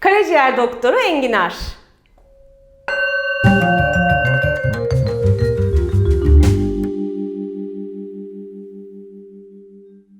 Karaciğer doktoru Enginar.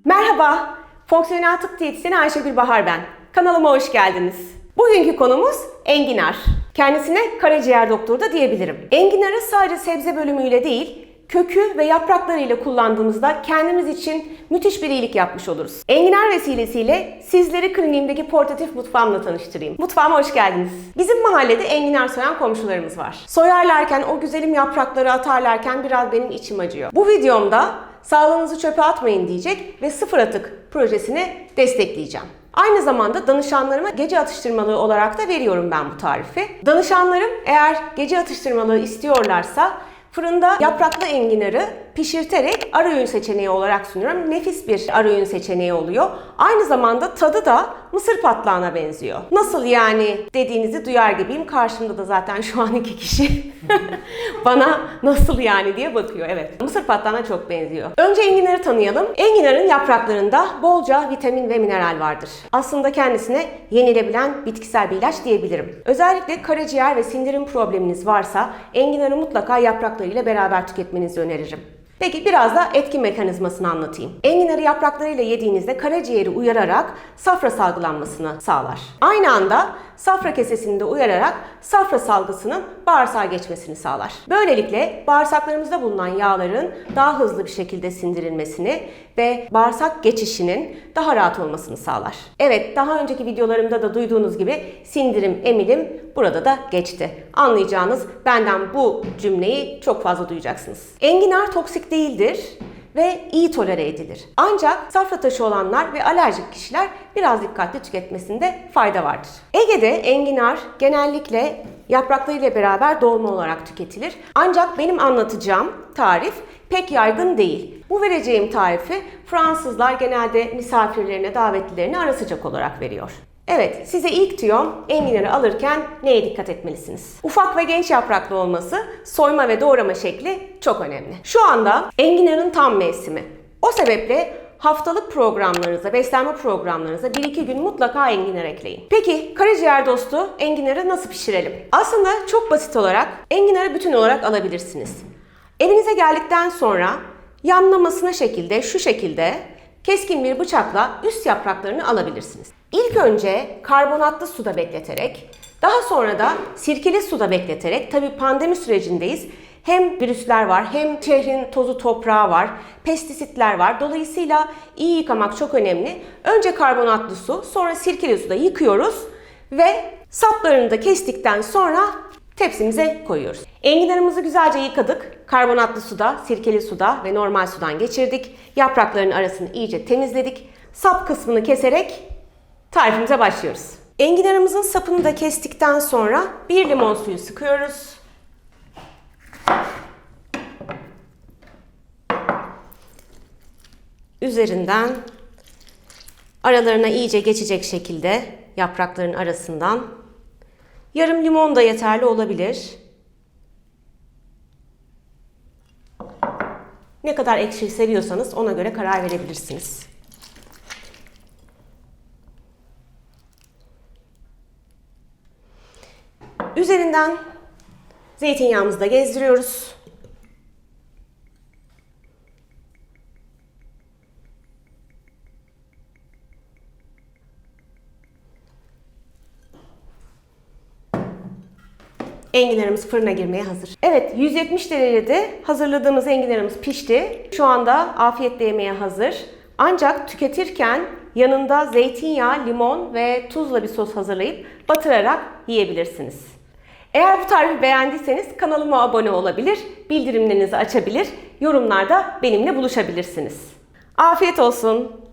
Merhaba, Fonksiyonel Tıp Diyetisyeni Ayşegül Bahar ben. Kanalıma hoş geldiniz. Bugünkü konumuz enginar. Kendisine karaciğer doktoru da diyebilirim. Enginarı sadece sebze bölümüyle değil, kökü ve yapraklarıyla kullandığımızda kendimiz için müthiş bir iyilik yapmış oluruz. Enginar vesilesiyle sizleri kliniğimdeki portatif mutfağımla tanıştırayım. Mutfağıma hoş geldiniz. Bizim mahallede enginar soyan komşularımız var. Soyarlarken, o güzelim yaprakları atarlarken biraz benim içim acıyor. Bu videomda sağlığınızı çöpe atmayın diyecek ve sıfır atık projesini destekleyeceğim. Aynı zamanda danışanlarıma gece atıştırmalığı olarak da veriyorum ben bu tarifi. Danışanlarım eğer gece atıştırmalığı istiyorlarsa fırında yapraklı enginarı pişirterek ara öğün seçeneği olarak sunuyorum. Nefis bir ara öğün seçeneği oluyor. Aynı zamanda tadı da mısır patlağına benziyor. Nasıl yani dediğinizi duyar gibiyim. Karşımda da zaten şu an iki kişi bana nasıl yani diye bakıyor. Evet mısır patlağına çok benziyor. Önce enginarı tanıyalım. Enginarın yapraklarında bolca vitamin ve mineral vardır. Aslında kendisine yenilebilen bitkisel bir ilaç diyebilirim. Özellikle karaciğer ve sindirim probleminiz varsa enginarı mutlaka yapraklarıyla beraber tüketmenizi öneririm. Peki biraz da etki mekanizmasını anlatayım. Enginarı yapraklarıyla yediğinizde karaciğeri uyararak safra salgılanmasını sağlar. Aynı anda safra kesesini de uyararak safra salgısının bağırsağa geçmesini sağlar. Böylelikle bağırsaklarımızda bulunan yağların daha hızlı bir şekilde sindirilmesini ve bağırsak geçişinin daha rahat olmasını sağlar. Evet, daha önceki videolarımda da duyduğunuz gibi sindirim, emilim burada da geçti. Anlayacağınız benden bu cümleyi çok fazla duyacaksınız. Enginar toksik değildir ve iyi tolere edilir. Ancak safra taşı olanlar ve alerjik kişiler biraz dikkatli tüketmesinde fayda vardır. Ege'de enginar genellikle yapraklarıyla beraber dolma olarak tüketilir. Ancak benim anlatacağım tarif pek yaygın değil. Bu vereceğim tarifi Fransızlar genelde misafirlerine, davetlilerine ara sıcak olarak veriyor. Evet, size ilk tüyom enginarı alırken neye dikkat etmelisiniz? Ufak ve genç yapraklı olması, soyma ve doğrama şekli çok önemli. Şu anda enginarın tam mevsimi. O sebeple haftalık programlarınıza, beslenme programlarınıza 1-2 gün mutlaka enginar ekleyin. Peki karaciğer dostu enginarı nasıl pişirelim? Aslında çok basit olarak enginarı bütün olarak alabilirsiniz. Evinize geldikten sonra yanlamasına şekilde şu şekilde keskin bir bıçakla üst yapraklarını alabilirsiniz. İlk önce karbonatlı suda bekleterek, daha sonra da sirkeli suda bekleterek, tabi pandemi sürecindeyiz. Hem virüsler var, hem şehrin tozu toprağı var, pestisitler var. Dolayısıyla iyi yıkamak çok önemli. Önce karbonatlı su, sonra sirkeli suda yıkıyoruz ve saplarını da kestikten sonra tepsimize koyuyoruz. Enginarımızı güzelce yıkadık. Karbonatlı suda, sirkeli suda ve normal sudan geçirdik. Yaprakların arasını iyice temizledik. Sap kısmını keserek tarifimize başlıyoruz. Enginarımızın sapını da kestikten sonra bir limon suyu sıkıyoruz. Üzerinden aralarına iyice geçecek şekilde yaprakların arasından yarım limon da yeterli olabilir. Ne kadar ekşi seviyorsanız ona göre karar verebilirsiniz. Üzerinden zeytinyağımızı da gezdiriyoruz. Enginarımız fırına girmeye hazır. Evet 170 derecede hazırladığımız enginarımız pişti. Şu anda afiyetle yemeye hazır. Ancak tüketirken yanında zeytinyağı, limon ve tuzla bir sos hazırlayıp batırarak yiyebilirsiniz. Eğer bu tarifi beğendiyseniz kanalıma abone olabilir, bildirimlerinizi açabilir, yorumlarda benimle buluşabilirsiniz. Afiyet olsun.